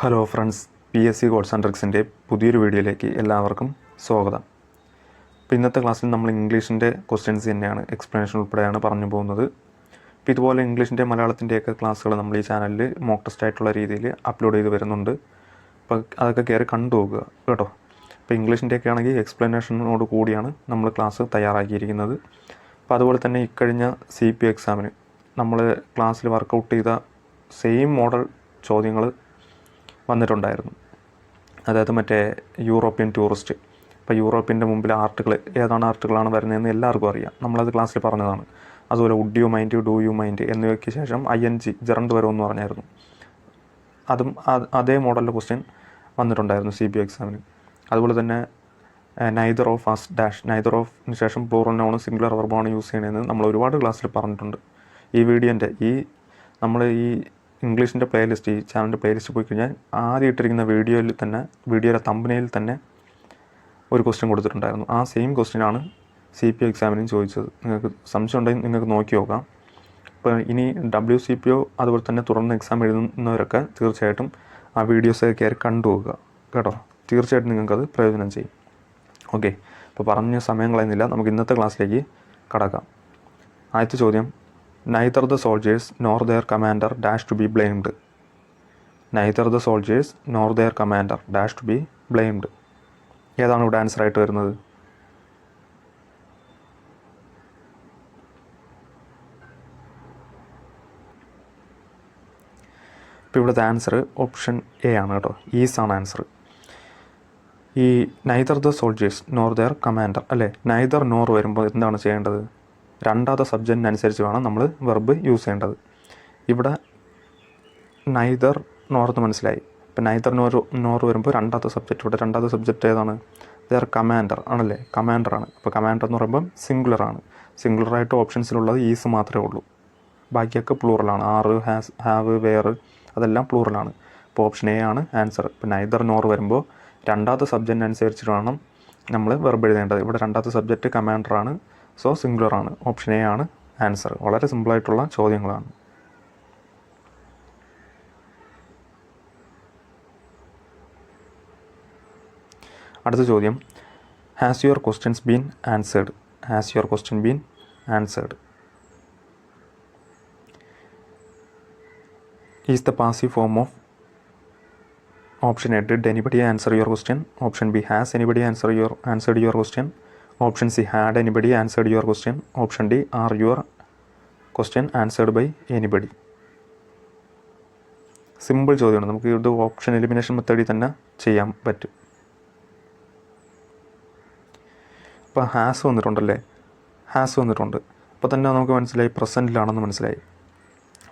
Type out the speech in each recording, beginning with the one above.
Hello friends P S C gods and ട്രിക്സിന്റെ പുതിയൊരു വീഡിയോയിലേക്ക് എല്ലാവർക്കും സ്വാഗതം. അപ്പോൾ ഇന്നത്തെ ക്ലാസ്സിൽ നമ്മൾ ഇംഗ്ലീഷിന്റെ ക്വസ്റ്റ്യൻസ് തന്നെയാണ് എക്സ്പ്ലനേഷൻ ഉൾപ്പെടെയാണ് പറഞ്ഞു പോകുന്നത്. അപ്പോൾ ഇതുപോലെ ഇംഗ്ലീഷിന്റെ മലയാളത്തിന്റെയൊക്കെ ക്ലാസ്സുകൾ നമ്മൾ ഈ ചാനലിൽ മോക്ക് ടെസ്റ്റ് ആയിട്ടുള്ള രീതിയിൽ അപ്ലോഡ് ചെയ്ത് വരുന്നുണ്ട്. അപ്പോൾ അതൊക്കെ കയറി കണ്ടു പോകുക കേട്ടോ. അപ്പോൾ ഇംഗ്ലീഷിന്റെയൊക്കെ ആണെങ്കിൽ എക്സ്പ്ലനേഷനോട് കൂടിയാണ് നമ്മൾ ക്ലാസ് തയ്യാറാക്കിയിരിക്കുന്നത്. അപ്പോൾ അതുപോലെ തന്നെ ഇക്കഴിഞ്ഞ സി പി എക്സാമിന് നമ്മൾ ക്ലാസ്സിൽ വർക്കൗട്ട് ചെയ്ത സെയിം മോഡൽ ചോദ്യങ്ങൾ വന്നിട്ടുണ്ടായിരുന്നു. അതായത് മറ്റേ യൂറോപ്യൻ ടൂറിസ്റ്റ്. ഇപ്പോൾ യൂറോപ്പിന്റെ മുമ്പിൽ ആർട്ടുകൾ ഏതാണ് ആർട്ടുകളാണ് വരുന്നതെന്ന് എല്ലാവർക്കും അറിയാം. നമ്മളത് ക്ലാസ്സിൽ പറഞ്ഞതാണ്. അതുപോലെ would you mind do you mind എന്നിവയ്ക്ക് ശേഷം ഐ എൻ ജി ജെറണ്ട് വരുമെന്ന് പറഞ്ഞായിരുന്നു. അതും അതേ മോഡലിന്റെ ക്വസ്റ്റ്യൻ വന്നിട്ടുണ്ടായിരുന്നു സി ബി എക്സാമിന് അതുപോലെ തന്നെ neither of first dash neither ഓഫിന് ശേഷം പ്ലൂറൽ നൗണും സിംഗുലർ വെർബാണ് യൂസ് ചെയ്യണമെന്ന് നമ്മൾ ഒരുപാട് ക്ലാസ്സിൽ പറഞ്ഞിട്ടുണ്ട്. ഈ വീഡിയോന്റെ ഈ നമ്മൾ ഈ ഇംഗ്ലീഷിന്റെ പ്ലേലിസ്റ്റ് ഈ ചാനലിന്റെ പ്ലേലിസ്റ്റ് പോയി കഴിഞ്ഞാൽ ആദ്യം ഇട്ടിരിക്കുന്ന വീഡിയോയിൽ തന്നെ വീഡിയോയുടെ തമ്പനയിൽ തന്നെ ഒരു ക്വസ്റ്റ്യൻ കൊടുത്തിട്ടുണ്ടായിരുന്നു. ആ സെയിം ക്വസ്റ്റ്യനാണ് സി പി ഒ എക്സാമിനും ചോദിച്ചത്. നിങ്ങൾക്ക് സംശയം ഉണ്ടെങ്കിൽ നിങ്ങൾക്ക് നോക്കി നോക്കാം. ഇപ്പോൾ ഇനി ഡബ്ല്യു സി പി ഒ അതുപോലെ തന്നെ തുടർന്ന് എക്സാം എഴുതുന്നവരൊക്കെ തീർച്ചയായിട്ടും ആ വീഡിയോസ് കയറി കണ്ടു പോകുക കേട്ടോ? തീർച്ചയായിട്ടും നിങ്ങൾക്കത് പ്രയോജനം ചെയ്യും. ഓക്കെ അപ്പോൾ പറഞ്ഞ സമയം കളയുന്നില്ല. നമുക്ക് ഇന്നത്തെ ക്ലാസ്സിലേക്ക് കടക്കാം. ആദ്യത്തെ ചോദ്യം. Neither the soldiers nor their commander dash to be blamed neither the soldiers nor their commander dash to be blamed ഏതാണ് ഇവിടെ ആൻസർ ആയിട്ട് വരുന്നത്? ഇപ്പോൾ ഇവിടുത്തെ ആൻസർ ഓപ്ഷൻ എ ആണ് കേട്ടോ. ഈസ് ആണ് ആൻസർ ഈ neither the soldiers nor their commander അല്ലേ നൈതർ നോർ വരുമ്പോൾ എന്താണ് ചെയ്യേണ്ടത്? രണ്ടാമത്തെ സബ്ജക്റ്റിനനുസരിച്ച് വേണം നമ്മൾ വെർബ് യൂസ് ചെയ്യേണ്ടത്. ഇവിടെ നൈദർ നോർത്ത് മനസ്സിലായി. ഇപ്പം നൈദർ നോർ നോർ വരുമ്പോൾ രണ്ടാമത്തെ സബ്ജക്റ്റ് ഇവിടെ രണ്ടാമത്തെ സബ്ജക്റ്റ് ഏതാണ്? ദർ കമാൻഡർ ആണല്ലേ? കമാൻഡർ ആണ്. അപ്പോൾ കമാൻഡർ എന്ന് പറയുമ്പം സിംഗുലർ ആയിട്ട് ഓപ്ഷൻസിലുള്ളത് ഈസ് മാത്രമേ ഉള്ളൂ. ബാക്കിയൊക്കെ പ്ലൂറലാണ് ആറ് ഹാസ് ഹാവ് വെയർ അതെല്ലാം പ്ലൂറലാണ് അപ്പോൾ ഓപ്ഷൻ എ ആണ് ആൻസർ ഇപ്പോൾ നൈദർ നോർ വരുമ്പോൾ രണ്ടാമത്തെ സബ്ജക്റ്റിനനുസരിച്ചിട്ട് വേണം നമ്മൾ വെർബ് എഴുതേണ്ടത്. ഇവിടെ രണ്ടാമത്തെ സബ്ജക്റ്റ് കമാൻഡർ ആണ്. സോ സിംഗുലർ ആണ്. ഓപ്ഷൻ എ ആണ്. ആൻസർ വളരെ സിമ്പിളായിട്ടുള്ള ചോദ്യങ്ങളാണ്. അടുത്ത ചോദ്യം. Has your questions been answered has your question been answered is the passive form of option A did anybody answer your question option B has anybody answer your answered your question option C had anybody answered your question option D are your question answered by anybody simple ചോദ്യമാണ്. നമുക്ക് ഇത് option elimination മെത്തേഡിൽ തന്നെ ചെയ്യാൻ പറ്റും. ഇപ്പോൾ has വന്നിട്ടുണ്ടല്ലേ? Has വന്നിട്ടുണ്ട്. അപ്പോൾ തന്നെ നമുക്ക് മനസ്സിലായി പ്രസന്റിലാണെന്ന് മനസ്സിലായി.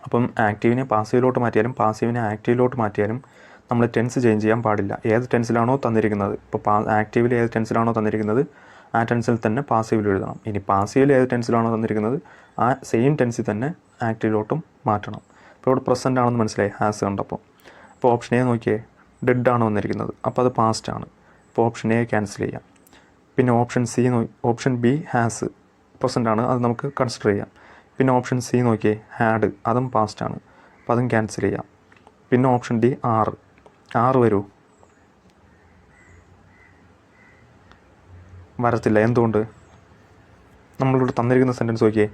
അപ്പം ആക്റ്റീവിനെ പാസീവിലോട്ട് മാറ്റിയാലും പാസീവിനെ ആക്റ്റീവിലോട്ട് മാറ്റിയാലും നമ്മൾ ടെൻസ് ചേഞ്ച് ചെയ്യാൻ പാടില്ല. ഏത് ടെൻസിലാണോ തന്നിരിക്കുന്നത്. ഇപ്പോൾ പാ ആക്റ്റീവിൽ ഏത് ടെൻസിലാണോ തന്നിരിക്കുന്നത് ആ ടെൻസിൽ തന്നെ പാസീവിൽ എഴുതണം. ഇനി പാസീവിൽ ഏത് ടെൻസിലാണോ തന്നിരിക്കുന്നത്? ആ സെയിം ടെൻസിൽ തന്നെ ആക്റ്റീവിലോട്ടും മാറ്റണം. ഇപ്പോൾ ഇവിടെ പ്രസന്റ് ആണെന്ന് മനസ്സിലായി ഹാസ് കണ്ടപ്പോൾ. അപ്പോൾ ഓപ്ഷൻ എ നോക്കിയേ ഡെഡ് ആണ് വന്നിരിക്കുന്നത്. അപ്പോൾ അത് പാസ്റ്റ് ആണ്. അപ്പോൾ ഓപ്ഷൻ എ ക്യാൻസൽ ചെയ്യാം. പിന്നെ ഓപ്ഷൻ സി നോക്കി ഓപ്ഷൻ ബി ഹാസ് പ്രസന്റ് ആണ്. അത് നമുക്ക് കൺസിഡർ ചെയ്യാം. പിന്നെ ഓപ്ഷൻ സി നോക്കിയേ ഹാഡ് അതും പാസ്റ്റ് ആണ്. അപ്പോൾ അതും ക്യാൻസൽ ചെയ്യാം. പിന്നെ ഓപ്ഷൻ ഡി ആറ് ആറ് വരൂ. വരത്തില്ല. എന്തുകൊണ്ട്? നമ്മളിവിടെ തന്നിരിക്കുന്ന സെന്റൻസ് നോക്കിയേ.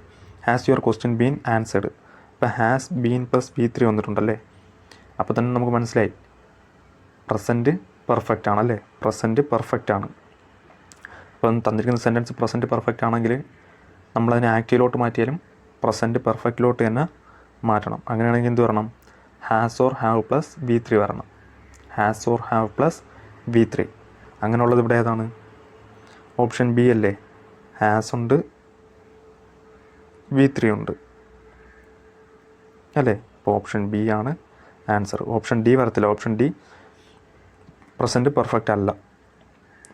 Has your question been answered ഇപ്പോൾ has been plus B three വന്നിട്ടുണ്ടല്ലേ? അപ്പോൾ തന്നെ നമുക്ക് മനസ്സിലായി. പ്രസന്റ് പെർഫെക്റ്റ് ആണല്ലേ? പ്രസന്റ് പെർഫെക്റ്റ് ആണ്. അപ്പം തന്നിരിക്കുന്ന സെന്റൻസ് പ്രസന്റ് പെർഫെക്റ്റ് ആണെങ്കിൽ നമ്മളതിനെ ആക്റ്റീവിലോട്ട് മാറ്റിയാലും പ്രസന്റ് പെർഫെക്റ്റിലോട്ട് തന്നെ മാറ്റണം. അങ്ങനെയാണെങ്കിൽ എന്ത് വരണം? Has or have plus V three വരണം. Has or have plus V three അങ്ങനെയുള്ളത് ഇവിടെ ഏതാണ്? ഓപ്ഷൻ ബി അല്ലേ? ഹാസ് ഉണ്ട്. വി ത്രീ ഉണ്ട്. അല്ലേ? അപ്പോൾ ഓപ്ഷൻ ബി ആണ് ആൻസർ. ഓപ്ഷൻ ഡി വരത്തില്ല. ഓപ്ഷൻ ഡി പ്രസന്റ് പെർഫെക്റ്റ് അല്ല.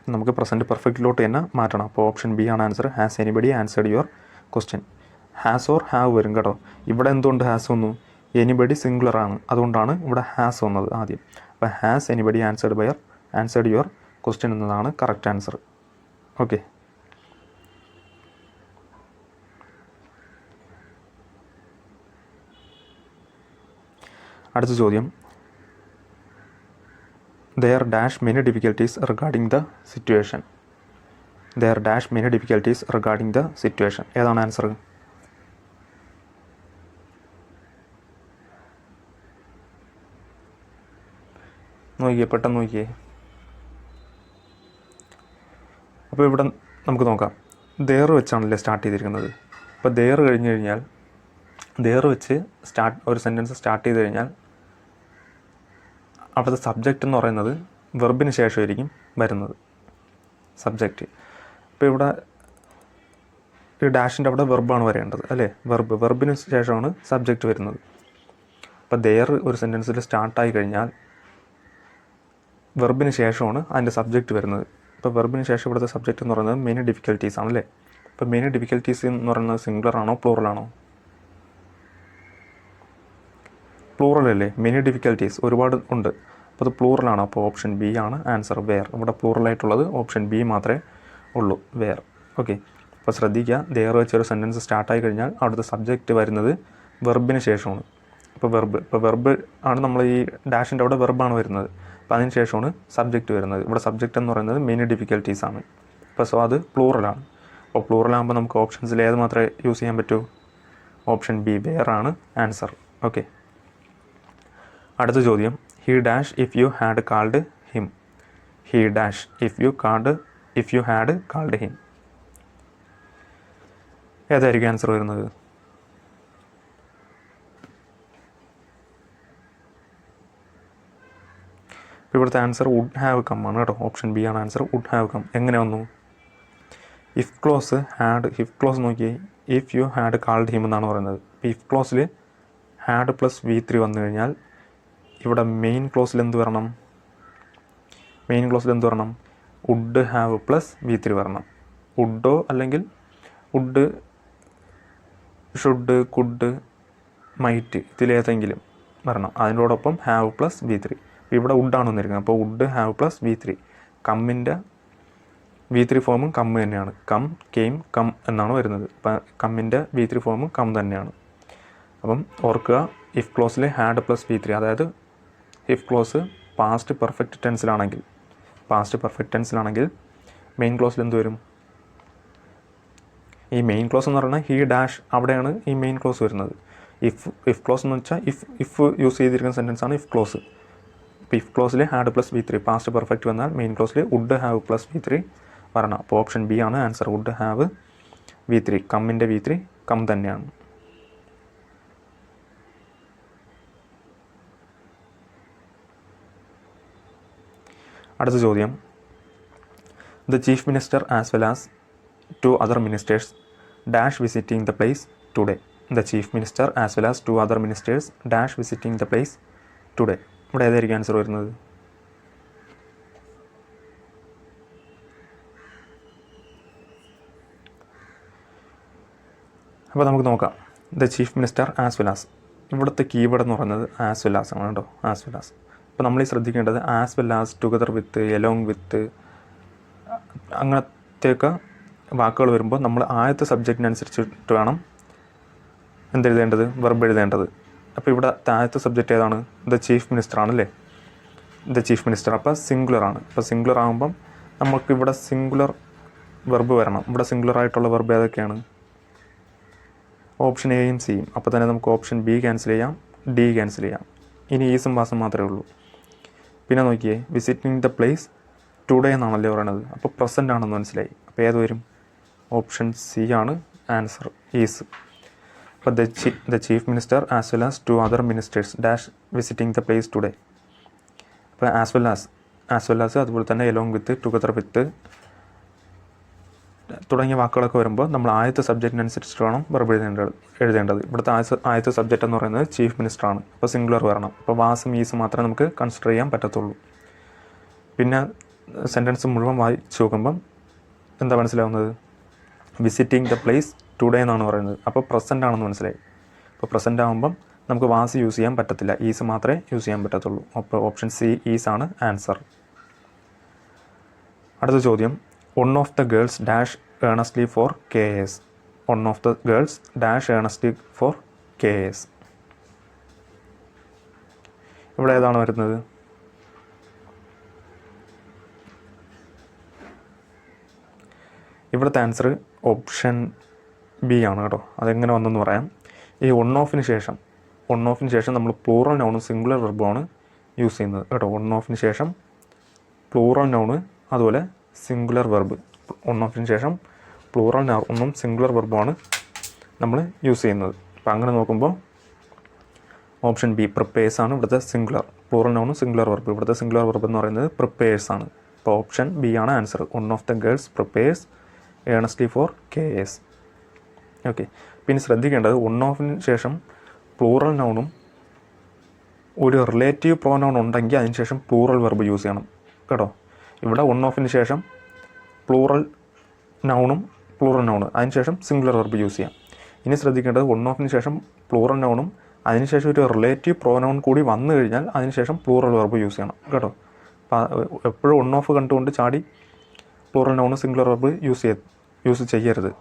നമുക്ക് പ്രസന്റ് പെർഫെക്റ്റിലോട്ട് തന്നെ മാറ്റണം. അപ്പോൾ ഓപ്ഷൻ ബി ആണ് answer. Has anybody answered your question has or have വരും കേട്ടോ. ഇവിടെ എന്തുകൊണ്ട് ഹാസ് വന്നു? എനിബഡി സിംഗുലർ ആണ്. അതുകൊണ്ടാണ് ഇവിടെ ഹാസ് വന്നത് ആദ്യം. അപ്പോൾ has anybody answered buyer answered your question എന്നതാണ് കറക്റ്റ് ആൻസർ ഓക്കെ. അടുത്ത ചോദ്യം. There dash many difficulties regarding the situation there dash many difficulties regarding the situation ഏതാണ് ആൻസർ നോക്കിയേ പെട്ടെന്ന് നോക്കിയേ. അപ്പോൾ ഇവിടെ നമുക്ക് നോക്കാം. ദേർ വെച്ചാണല്ലേ സ്റ്റാർട്ട് ചെയ്തിരിക്കുന്നത്. അപ്പോൾ ദേർ കഴിഞ്ഞ് കഴിഞ്ഞാൽ ദേർ വെച്ച് സ്റ്റാർട്ട് ഒരു സെന്റൻസ് സ്റ്റാർട്ട് ചെയ്ത് കഴിഞ്ഞാൽ അവിടുത്തെ സബ്ജക്റ്റ് എന്ന് പറയുന്നത് വെർബിന് ശേഷമായിരിക്കും വരുന്നത്. സബ്ജക്റ്റ്. അപ്പോൾ ഇവിടെ ഈ ഡാഷിന്റെ അവിടെ വെർബാണ് വരേണ്ടത് അല്ലേ? വെർബ്. വെർബിന് ശേഷമാണ് സബ്ജക്റ്റ് വരുന്നത്. അപ്പോൾ ദെയർ ഒരു സെന്റൻസിൽ സ്റ്റാർട്ടായി കഴിഞ്ഞാൽ വെർബിന് ശേഷമാണ് അതിന്റെ സബ്ജക്റ്റ് വരുന്നത്. ഇപ്പോൾ വെർബിന് ശേഷം ഇവിടുത്തെ സബ്ജക്റ്റ് എന്ന് പറയുന്നത് മെയിൻ ഡിഫിക്കൽറ്റീസ് ആണല്ലേ? ഇപ്പോൾ മെയിൻ ഡിഫിക്കൽറ്റീസ് എന്ന് പറയുന്നത് സിംഗുലർ ആണോ പ്ലൂറൽ ആണോ? പ്ലൂറൽ അല്ലേ? മെയിൻ ഡിഫിക്കൽറ്റീസ് ഒരുപാട് ഉണ്ട്. അപ്പോൾ അത് പ്ലൂറലാണ് അപ്പോൾ ഓപ്ഷൻ ബി ആണ് ആൻസർ വെയർ ഇവിടെ പ്ലൂറലായിട്ടുള്ളത് ഓപ്ഷൻ ബി മാത്രമേ ഉള്ളൂ വെയർ ഓക്കെ അപ്പോൾ ശ്രദ്ധിക്കുക ദയർ വെച്ചൊരു സെന്റൻസ് സ്റ്റാർട്ടായി കഴിഞ്ഞാൽ അവിടുത്തെ സബ്ജക്റ്റ് വരുന്നത് വെർബിന് ശേഷമാണ്. ഇപ്പോൾ വെർബ് ഇപ്പോൾ വെർബ് ആണ് നമ്മൾ ഈ ഡാഷിന്റെ അവിടെ വെർബാണ് വരുന്നത്. അപ്പോൾ അതിന് ശേഷമാണ് സബ്ജക്റ്റ് വരുന്നത്. ഇവിടെ സബ്ജക്റ്റ് എന്ന് പറയുന്നത് മെയിൻ ഡിഫിക്കൽറ്റീസ് ആണ്. അപ്പോൾ സോ അത് പ്ലൂറലാണ് അപ്പോൾ പ്ലൂറലാകുമ്പോൾ നമുക്ക് ഓപ്ഷൻസിൽ ഏത് മാത്രമേ യൂസ് ചെയ്യാൻ പറ്റൂ? ഓപ്ഷൻ ബി ആണ് ആൻസർ ഓക്കെ അടുത്ത ചോദ്യം. He dash if you had called him he dash if you called if you had called him ഏതായിരിക്കും ആൻസർ വരുന്നത്? ഇവിടുത്തെ ആൻസർ വുഡ് ഹാവ് കം ആണ് കേട്ടോ. ഓപ്ഷൻ ബി ആണ് ആൻസർ വുഡ് ഹാവ് കം എങ്ങനെ വന്നു? If clause had if clause നോക്കിയേ if you had called him എന്നാണ് പറയുന്നത്. ഇഫ് ക്ലോസിൽ ഹാഡ് പ്ലസ് വി ത്രീ വന്നു കഴിഞ്ഞാൽ ഇവിടെ മെയിൻ ക്ലോസിൽ എന്ത് വരണം? മെയിൻ ക്ലോസിൽ എന്ത് വരണം? Would have plus V three വരണം. വുഡോ അല്ലെങ്കിൽ വുഡ് ഷുഡ് കുഡ് മൈറ്റ് ഇതിലേതെങ്കിലും വരണം. അതിനോടൊപ്പം ഹാവ് പ്ലസ് വി ത്രീ ഇവിടെ വുഡാണ് വന്നിരിക്കുന്നത്. അപ്പോൾ would have plus V three കമ്മിന്റെ V three ഫോമും കം തന്നെയാണ്. കം കെയിം കം എന്നാണ് വരുന്നത്. അപ്പം കമ്മിന്റെ വി ത്രീ ഫോമും കം തന്നെയാണ്. അപ്പം ഓർക്കുക ഇഫ് ക്ലോസിൽ ഹാഡ് പ്ലസ് വി ത്രീ അതായത് ഇഫ് ക്ലോസ് പാസ്റ്റ് പെർഫെക്റ്റ് ടെൻസിലാണെങ്കിൽ പാസ്റ്റ് പെർഫെക്റ്റ് ടെൻസിലാണെങ്കിൽ മെയിൻ ക്ലോസിൽ എന്ത് വരും? ഈ മെയിൻ ക്ലോസ് എന്ന് പറഞ്ഞാൽ ഹി ഡാഷ് അവിടെയാണ് ഈ മെയിൻ ക്ലോസ് വരുന്നത്. ഇഫ് ഇഫ് ക്ലോസ് എന്ന് വെച്ചാൽ ഇഫ് ഇഫ് യൂസ് ചെയ്തിരിക്കുന്ന സെന്റൻസ് ആണ് if clause if ക്ലോസിൽ had plus V three past perfect വന്നാൽ main ക്ലോസിൽ would have plus V three വരണം. അപ്പോൾ ഓപ്ഷൻ ബി ആണ് answer would have V three കമ്മിന്റെ V three come തന്നെയാണ്. അടുത്ത ചോദ്യം. The chief minister as well as two other ministers dash visiting the place today the chief minister as well as two other ministers dash visiting the place today ഇവിടെ ഏതായിരിക്കും answer വരുന്നത്? അപ്പോൾ നമുക്ക് നോക്കാം. The chief minister as well as ഇവിടുത്തെ keyword എന്ന് പറയുന്നത് as well as ആണ് കേട്ടോ. ആസ് വെൽ ആസ് അപ്പോൾ നമ്മൾ ഈ ശ്രദ്ധിക്കേണ്ടത് as well as together with along with അങ്ങനത്തെയൊക്കെ വാക്കുകൾ വരുമ്പോൾ നമ്മൾ ആദ്യത്തെ സബ്ജക്റ്റിനനുസരിച്ചിട്ട് വേണം എന്തെഴുതേണ്ടത് വെർബ് എഴുതേണ്ടത്. അപ്പോൾ ഇവിടെ താഴത്തെ സബ്ജക്റ്റ് ഏതാണ്? ദ ചീഫ് മിനിസ്റ്റർ ആണല്ലേ? ദ ചീഫ് മിനിസ്റ്റർ അപ്പോൾ സിംഗുലർ ആണ്. അപ്പോൾ സിംഗുലർ ആകുമ്പം നമുക്ക് ഇവിടെ സിംഗുലർ വെർബ് വരണം. ഇവിടെ സിംഗുലർ ആയിട്ടുള്ള വെർബ് ഏതൊക്കെയാണ്? ഓപ്ഷൻ എയും സിയും അപ്പോൾ തന്നെ നമുക്ക് ഓപ്ഷൻ ബി ക്യാൻസൽ ചെയ്യാം. ഡി ക്യാൻസൽ ചെയ്യാം. ഇനി ഈസും പാസും മാത്രമേ ഉള്ളൂ. പിന്നെ നോക്കിയേ വിസിറ്റിംഗ് ദ പ്ലേസ് ടുഡേ എന്നാണല്ലേ പറയണത്. അപ്പോൾ പ്രസന്റ് ആണെന്ന് മനസ്സിലായി. അപ്പോൾ ഏത് വരും? ഓപ്ഷൻ സി ആണ്. ആൻസർ ഈസ് അപ്പോൾ ദ ചീ the chief minister as well as two other ministers dash visiting the place today അപ്പോൾ as well as as well as അതുപോലെ തന്നെ എലോങ് വിത്ത് ടുഗദർ വിത്ത് തുടങ്ങിയ വാക്കുകളൊക്കെ വരുമ്പോൾ നമ്മൾ ആദ്യത്തെ സബ്ജക്റ്റിനനുസരിച്ചിട്ട് വേണം വെർബ് എഴുതേണ്ടത് എഴുതേണ്ടത്. ഇവിടുത്തെ ആദ്യത്തെ സബ്ജക്റ്റ് എന്ന് പറയുന്നത് ചീഫ് മിനിസ്റ്റർ ആണ്. അപ്പോൾ സിംഗുലർ വരണം അപ്പോൾ വാസും ഈസും മാത്രമേ നമുക്ക് കൺസിഡർ ചെയ്യാൻ പറ്റത്തുള്ളൂ. പിന്നെ സെന്റൻസ് മുഴുവൻ വായിച്ച് നോക്കുമ്പം എന്താ മനസ്സിലാവുന്നത്? വിസിറ്റിംഗ് ദ പ്ലേസ് ടുഡേ എന്നാണ് പറയുന്നത്. അപ്പോൾ പ്രസന്റ് ആണെന്ന് മനസ്സിലായി. അപ്പോൾ പ്രസന്റ് ആകുമ്പം നമുക്ക് വാസ് യൂസ് ചെയ്യാൻ പറ്റത്തില്ല. ഈസ് മാത്രമേ യൂസ് ചെയ്യാൻ പറ്റത്തുള്ളൂ. അപ്പോൾ ഓപ്ഷൻ സി ഈസ് ആണ് ആൻസർ അടുത്ത ചോദ്യം. One of the girls dash earnestly for K S one of the girls dash earnestly for K S ഇവിടെ ഏതാണ് വരുന്നത്? ഇവിടുത്തെ ആൻസർ ഓപ്ഷൻ ബി ആണ് കേട്ടോ. അതെങ്ങനെ വന്നെന്ന് പറയാം. ഈ ഒൺ ഓഫിന് ശേഷം ഒൺ ഓഫിന് ശേഷം നമ്മൾ പ്ലൂറൽ നൗണും സിംഗുലർ വെർബുമാണ് യൂസ് ചെയ്യുന്നത് കേട്ടോ. ഒൺ ഓഫിന് ശേഷം പ്ലൂറൽ നൗണ് അതുപോലെ സിംഗുലർ വെർബ് ഒൺ ഓഫിന് ശേഷം പ്ലൂറൽ നൗണും സിംഗുലർ വെർബുമാണ് നമ്മൾ യൂസ് ചെയ്യുന്നത്. അപ്പോൾ അങ്ങനെ നോക്കുമ്പോൾ ഓപ്ഷൻ ബി പ്രിപ്പേഴ്സ് ആണ് ഇവിടുത്തെ സിംഗുലർ പ്ലൂറൽ നൗണും സിംഗുലർ വെർബ് ഇവിടുത്തെ സിംഗുലർ വെർബ് എന്ന് പറയുന്നത് പ്രിപ്പേഴ്സ് ആണ്. അപ്പോൾ ഓപ്ഷൻ ബി ആണ് answer one of the girls prepares earnestly for K S. Okay. പിന്നെ ശ്രദ്ധിക്കേണ്ടത് വൺ ഓഫിന് ശേഷം പ്ലൂറൽ നൗണും ഒരു റിലേറ്റീവ് പ്രോനൗൺ ഉണ്ടെങ്കിൽ അതിനുശേഷം പ്ലൂറൽ വെർബ് യൂസ് ചെയ്യണം. കേട്ടോ? ഇവിടെ വൺ ഓഫിന് ശേഷം പ്ലൂറൽ നൗണും പ്ലൂറൽ നൗണ് അതിനുശേഷം സിംഗുലർ വെർബ് യൂസ് ചെയ്യാം. ഇനി ശ്രദ്ധിക്കേണ്ടത് വൺ ഓഫിന് ശേഷം പ്ലൂറൽ നൗണും അതിനുശേഷം ഒരു റിലേറ്റീവ് പ്രോനൗൺ കൂടി വന്നു കഴിഞ്ഞാൽ അതിനുശേഷം പ്ലൂറൽ വെർബ് യൂസ് ചെയ്യണം. കേട്ടോ? അപ്പോൾ എപ്പോഴും വൺ ഓഫ് കണ്ടുകൊണ്ട് ചാടി plural noun singular verb use ചെയ്യ യൂസ് ചെയ്യരുത്.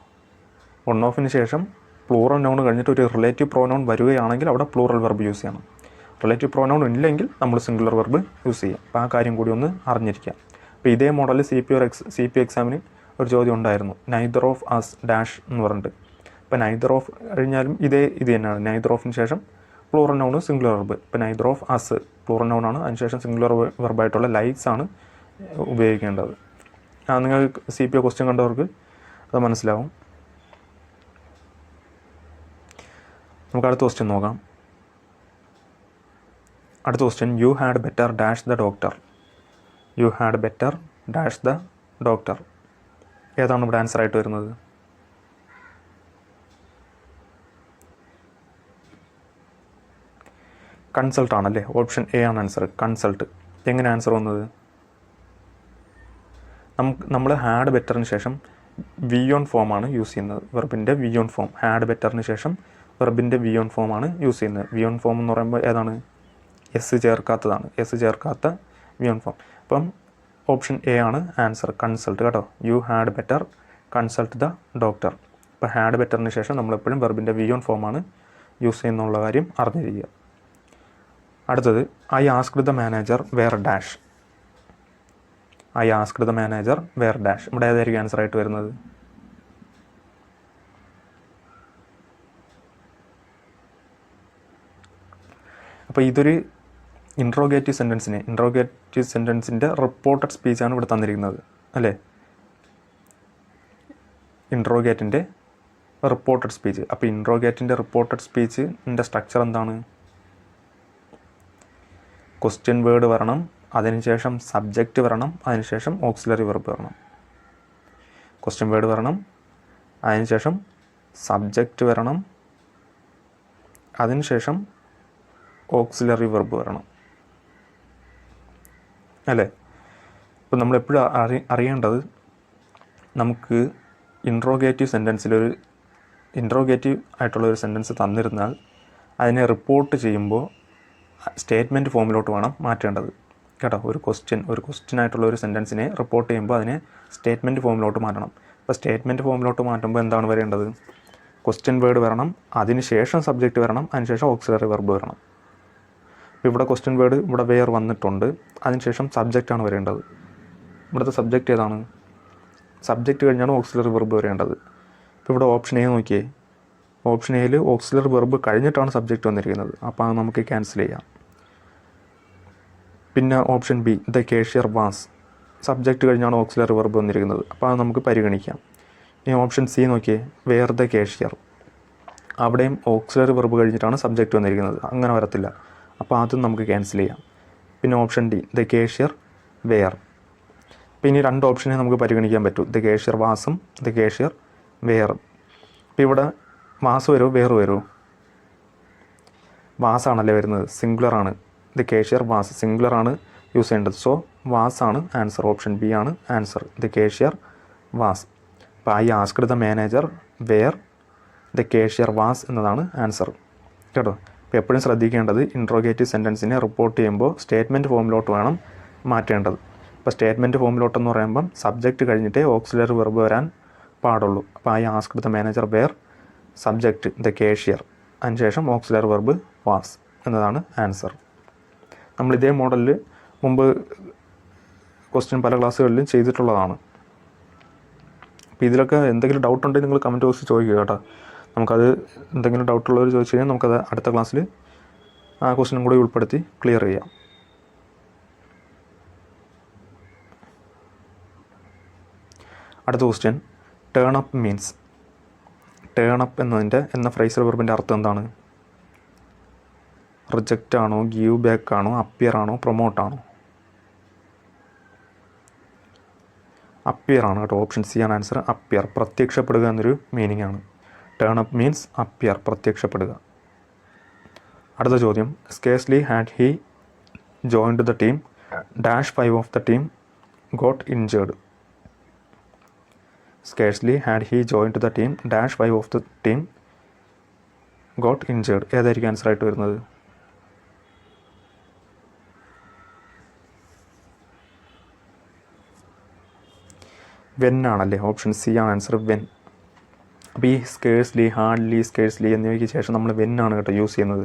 വൺ ഓഫിന് ശേഷം പ്ലൂറൽ നൗൺ കഴിഞ്ഞിട്ട് ഒരു റിലേറ്റീവ് പ്രോനൗൺ വരികയാണെങ്കിൽ അവിടെ പ്ലൂറൽ വെർബ് യൂസ് ചെയ്യണം. റിലേറ്റീവ് പ്രോനൗൺ ഇല്ലെങ്കിൽ നമ്മൾ സിംഗുലർ വെർബ് യൂസ് ചെയ്യാം. അപ്പോൾ ആ കാര്യം കൂടി ഒന്ന് അറിഞ്ഞിരിക്കുക. അപ്പോൾ ഇതേ model C P X C P എക്സാമിന് ഒരു ചോദ്യം ഉണ്ടായിരുന്നു. നൈദർ ഓഫ് അസ് ഡാഷ് എന്ന് പറഞ്ഞിട്ട്. അപ്പോൾ നൈദർ ഓഫ് കഴിഞ്ഞാലും ഇതേ ഇത് തന്നെയാണ്. നൈദർ ഓഫിന് ശേഷം പ്ലൂറൽ നൗൺ സിംഗുലർ വെർബ് ഇപ്പോൾ neither of us plural noun ആണ്. അതിനുശേഷം സിംഗുലർ വെർബായിട്ടുള്ള ലൈക്സ് ആണ് ഉപയോഗിക്കേണ്ടത്. നിങ്ങൾ സി പി ഒ ക്വസ്റ്റ്യൻ കണ്ടവർക്ക് അത് മനസ്സിലാവും. നമുക്ക് അടുത്ത ക്വസ്റ്റ്യൻ നോക്കാം. അടുത്ത question you had better dash the doctor you had better dash the doctor ഏതാണ് ഇവിടെ ആൻസർ ആയിട്ട് വരുന്നത്? കൺസൾട്ട് ആണല്ലേ? ഓപ്ഷൻ എ ആണ് ആൻസർ കൺസൾട്ട് എങ്ങനെ ആൻസർ വന്നത്? നമുക്ക് നമ്മൾ ഹാഡ് ബെറ്ററിന് ശേഷം വി ഓൺ ഫോം ആണ് യൂസ് ചെയ്യുന്നത്. വെർബിന്റെ വി ഓൺ ഫോം ഹാഡ് ബെറ്ററിന് ശേഷം വെർബിന്റെ വി ഓൺ ഫോം ആണ് യൂസ് ചെയ്യുന്നത്. വി ഓൺ ഫോം എന്ന് പറയുമ്പോൾ ഏതാണ്? എസ് ചേർക്കാത്തതാണ്. എസ് ചേർക്കാത്ത വി ഓൺ ഫോം അപ്പം ഓപ്ഷൻ എ ആണ് ആൻസർ കൺസൾട്ട് കേട്ടോ. You had better consult the doctor ഇപ്പോൾ ഹാഡ് ബെറ്ററിന് ശേഷം നമ്മളെപ്പോഴും വെർബിന്റെ വി ഓൺ ഫോം ആണ് യൂസ് ചെയ്യുന്നുള്ള കാര്യം അറിഞ്ഞിരിക്കുക. അടുത്തത് I ask the manager where dash I asked the manager where dash. ഇവിടെ ഏതായിരിക്കും ആൻസർ ആയിട്ട് വരുന്നത്? അപ്പോൾ ഇതൊരു ഇൻട്രോഗേറ്റീവ് സെന്റൻസിന് ഇൻട്രോഗേറ്റീവ് സെന്റൻസിന്റെ റിപ്പോർട്ടഡ് സ്പീച്ചാണ് ഇവിടെ തന്നിരിക്കുന്നത് അല്ലേ? ഇൻട്രോഗേറ്റിന്റെ റിപ്പോർട്ടഡ് സ്പീച്ച് അപ്പോൾ ഇൻട്രോഗേറ്റിന്റെ റിപ്പോർട്ടഡ് സ്പീച്ചിന്റെ സ്ട്രക്ചർ എന്താണ്? ക്വസ്റ്റ്യൻ വേർഡ് വരണം അതിനുശേഷം സബ്ജക്റ്റ് വരണം അതിനുശേഷം ഓക്സിലറി വെർബ് വരണം. ക്വസ്റ്റ്യൻ വേർഡ് വരണം അതിനുശേഷം സബ്ജക്റ്റ് വരണം അതിനുശേഷം ഓക്സിലറി വെർബ് വരണം. അല്ലേ? ഇപ്പം നമ്മളെപ്പോഴും അറി അറിയേണ്ടത്? നമുക്ക് ഇൻട്രോഗേറ്റീവ് സെന്റൻസിലൊരു ഇൻട്രോഗേറ്റീവ് ആയിട്ടുള്ള ഒരു സെന്റൻസ് തന്നിരുന്നാൽ അതിനെ റിപ്പോർട്ട് ചെയ്യുമ്പോൾ സ്റ്റേറ്റ്മെന്റ് ഫോമിലോട്ട് വേണം മാറ്റേണ്ടത്. കേട്ടോ ഒരു ക്വസ്റ്റ്യൻ ഒരു ക്വസ്റ്റ്യൻ ആയിട്ടുള്ള ഒരു സെന്റൻസിനെ റിപ്പോർട്ട് ചെയ്യുമ്പോൾ അതിനെ സ്റ്റേറ്റ്മെന്റ് ഫോമിലോട്ട് മാറ്റണം. അപ്പോൾ സ്റ്റേറ്റ്മെന്റ് ഫോമിലോട്ട് മാറ്റുമ്പോൾ എന്താണ് വരേണ്ടത്? ക്വസ്റ്റ്യൻ വേർഡ് വരണം അതിന് ശേഷം സബ്ജക്റ്റ് വരണം അതിനുശേഷം ഓക്സിലറി വെർബ് വരണം. ഇപ്പോൾ ഇവിടെ ക്വസ്റ്റ്യൻ വേർഡ് ഇവിടെ വേർ വന്നിട്ടുണ്ട് അതിനുശേഷം സബ്ജക്റ്റാണ് വരേണ്ടത്. ഇവിടുത്തെ സബ്ജക്റ്റ് ഏതാണ്? സബ്ജക്റ്റ് കഴിഞ്ഞാണ് ഓക്സിലറി വെർബ് വരേണ്ടത്. ഇപ്പോൾ ഇവിടെ ഓപ്ഷൻ എ നോക്കിയേ. ഓപ്ഷൻ എയിൽ ഓക്സിലറി വെർബ് കഴിഞ്ഞിട്ടാണ് സബ്ജക്റ്റ് വന്നിരിക്കുന്നത്. അപ്പോൾ അത് നമുക്ക് ക്യാൻസൽ ചെയ്യാം. പിന്നെ option B the cashier was. Subject കഴിഞ്ഞാണ് ഓക്സിലറി വെർബ് വന്നിരിക്കുന്നത്. അപ്പോൾ അത് നമുക്ക് പരിഗണിക്കാം. ഇനി ഓപ്ഷൻ സി നോക്കിയേ. Where the cashier. അവിടെയും ഓക്സിലറി വെർബ് കഴിഞ്ഞിട്ടാണ് സബ്ജക്റ്റ് വന്നിരിക്കുന്നത്. അങ്ങനെ വരത്തില്ല. അപ്പോൾ അതും നമുക്ക് ക്യാൻസൽ ചെയ്യാം. പിന്നെ option D. The cashier where പിന്നെ രണ്ട് ഓപ്ഷനെ നമുക്ക് പരിഗണിക്കാൻ പറ്റൂ. ദ കേഷ്യർ വാസും ദ കേഷ്യർ വെയറും അപ്പോൾ ഇവിടെ വാസ് വരുമോ വേർ വരുമോ വാസാണല്ലേ വരുന്നത്. സിംഗുലർ ആണ്. ദ കേഷ്യർ വാസ് സിംഗുലർ ആണ് യൂസ് ചെയ്യേണ്ടത്. സോ വാസ് ആണ് ആൻസർ. ഓപ്ഷൻ ബി ആണ് ആൻസർ. The cashier was. അപ്പോൾ I asked the manager where the cashier was എന്നതാണ് ആൻസർ. കേട്ടോ? അപ്പോൾ എപ്പോഴും ശ്രദ്ധിക്കേണ്ടത് ഇൻട്രോഗേറ്റീവ് സെന്റൻസിനെ റിപ്പോർട്ട് ചെയ്യുമ്പോൾ സ്റ്റേറ്റ്മെന്റ് ഫോമിലോട്ട് വേണം മാറ്റേണ്ടത്. ഇപ്പോൾ സ്റ്റേറ്റ്മെന്റ് ഫോമിലോട്ടെന്ന് പറയുമ്പം സബ്ജക്റ്റ് കഴിഞ്ഞിട്ടേ ഓക്സിലറി വെർബ് വരാൻ പാടുള്ളൂ. അപ്പോൾ I asked the manager where subject the cashier. അതിനുശേഷം ഓക്സിലറി വെർബ് വാസ് എന്നതാണ് ആൻസർ. നമ്മൾ ഇതേ മോഡലിൽ മുമ്പ് ക്വസ്റ്റ്യൻ പല ക്ലാസ്സുകളിലും ചെയ്തിട്ടുള്ളതാണ്. അപ്പോൾ ഇതിലൊക്കെ എന്തെങ്കിലും ഡൗട്ട് ഉണ്ടെങ്കിൽ നിങ്ങൾ കമന്റ് ബോക്സിൽ ചോദിക്കുക കേട്ടോ. നമുക്കത് എന്തെങ്കിലും ഡൗട്ടുള്ളവർ ചോദിച്ചു കഴിഞ്ഞാൽ നമുക്കത് അടുത്ത ക്ലാസ്സിൽ ആ ക്വസ്റ്റിനും കൂടി ഉൾപ്പെടുത്തി ക്ലിയർ ചെയ്യാം. അടുത്ത question turn up means turn up എന്നതിന്റെ എന്ന ഫ്രൈസർ വെർബിന്റെ അർത്ഥം എന്താണ്? റിജക്റ്റ് ആണോ ഗീവ് ബാക്ക് ആണോ അപ്പിയർ ആണോ പ്രൊമോട്ട് ആണോ അപ്പിയർ ആണ് കേട്ടോ ഓപ്ഷൻ സി ആണ് ആൻസർ. അപ്പിയർ പ്രത്യക്ഷപ്പെടുക എന്നൊരു മീനിങ് ആണ്. ടേൺ അപ്പ് മീൻസ് അപ്പിയർ പ്രത്യക്ഷപ്പെടുക. അടുത്ത ചോദ്യം. Scarcely had he joined the team dash five of the team got injured scarcely had he joined the team dash five of the team got injured ഏതായിരിക്കും answer ആയിട്ട് വരുന്നത്? When ആണല്ലേ? Option C ആണ്. Answer when അപ്പോൾ ഈ scarcely hardly scarcely എന്നിവയ്ക്ക് ശേഷം നമ്മൾ വെൻ ആണ് കേട്ടോ യൂസ് ചെയ്യുന്നത്.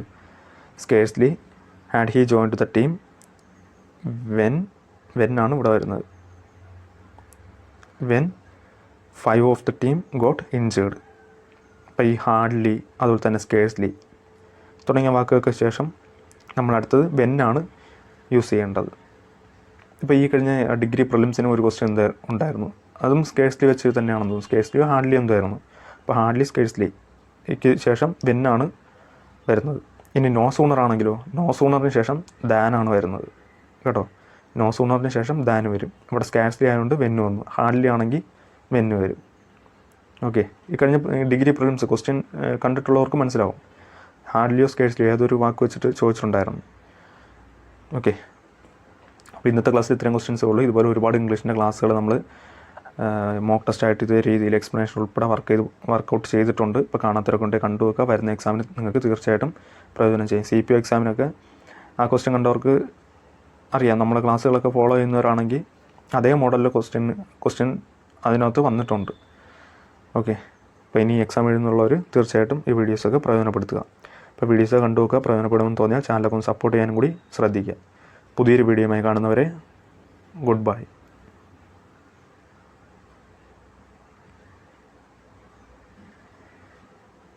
Scarcely had he join to the team when when ആണ് ഇവിടെ വരുന്നത്. When five of the team got injured അപ്പോൾ ഈ ഹാർഡ്ലി അതുപോലെ തന്നെ സ്കേഴ്സ്ലി തുടങ്ങിയ വാക്കുകൾക്ക് ശേഷം നമ്മൾ അടുത്തത് വെന്നാണ് യൂസ് ചെയ്യേണ്ടത്. ഇപ്പോൾ ഈ കഴിഞ്ഞ ഡിഗ്രി പ്രിലിംസിന് ഒരു ക്വസ്റ്റ്യൻ ഉണ്ടായിരുന്നു. അതും സ്കേഴ്സ്ലി വെച്ച് തന്നെയാണെന്ന് തോന്നുന്നു. സ്കേഴ്സ്ലിയോ ഹാർഡ്ലി എന്തായിരുന്നു അപ്പോൾ ഹാർഡ്ലി സ്കേഴ്സ്ലി ക്ക് ശേഷം വെന്നാണ് വരുന്നത്. ഇനി നോ സൂണർ ആണെങ്കിലോ? നോ സൂണറിന് ശേഷം ദാനാണ് വരുന്നത്. കേട്ടോ? നോ സൂണറിന് ശേഷം ദാൻ വരും. ഇവിടെ സ്കാർസ്ലി ആയതുകൊണ്ട് വെന്ന് വന്നു. ഹാർഡ്ലി ആണെങ്കിൽ വെന്ന് വരും. ഓക്കെ ഈ കഴിഞ്ഞ ഡിഗ്രി പ്രിലിംസ് ക്വസ്റ്റ്യൻ കണ്ടിട്ടുള്ളവർക്ക് മനസ്സിലാവും. ഹാർഡ്ലിയോ സ്കേഴ്സ്ലിയോ ഏതൊരു വാക്ക് വെച്ചിട്ട് ചോദിച്ചിട്ടുണ്ടായിരുന്നു. ഓക്കെ അപ്പോൾ ഇന്നത്തെ ക്ലാസ്സിൽ ഇത്രയും ക്വസ്റ്റ്യൻസേ ഉള്ളൂ. ഇതുപോലെ ഒരുപാട് ഇംഗ്ലീഷിന്റെ ക്ലാസ്സുകൾ നമ്മൾ മോക്ക് ടെസ്റ്റ് ആയിട്ട് ഇതേ രീതിയിൽ എക്സ്പ്ലനേഷൻ ഉൾപ്പെടെ വർക്ക് ചെയ്ത് വർക്കൗട്ട് ചെയ്തിട്ടുണ്ട്. ഇപ്പോൾ കാണാത്തവരൊക്കെ കണ്ടു വെക്കുക വരുന്ന എക്സാമിന് നിങ്ങൾക്ക് തീർച്ചയായിട്ടും പ്രയോജനം ചെയ്യും. സി പി ഒ എക്സാമിനൊക്കെ ആ ക്വസ്റ്റ്യൻ കണ്ടവർക്ക് അറിയാം. നമ്മുടെ ക്ലാസ്സുകളൊക്കെ ഫോളോ ചെയ്യുന്നവരാണെങ്കിൽ അതേ മോഡലിൽ ക്വസ്റ്റ്യൻ ക്വസ്റ്റ്യൻ അതിനകത്ത് വന്നിട്ടുണ്ട്. ഓക്കെ അപ്പോൾ ഇനി എക്സാം എഴുതുന്നുള്ളവർ തീർച്ചയായിട്ടും ഈ വീഡിയോസൊക്കെ പ്രയോജനപ്പെടുത്തുക. അപ്പോൾ വീഡിയോസ് കണ്ടു വെക്കുക. പ്രയോജനപ്പെടുമെന്ന് തോന്നിയാൽ ചാനലൊക്കെ ഒന്ന് സപ്പോർട്ട് ചെയ്യാനും കൂടി ശ്രദ്ധിക്കുക. പുതിയൊരു വീഡിയോയുമായി കാണുന്നവരെ ഗുഡ് ബൈ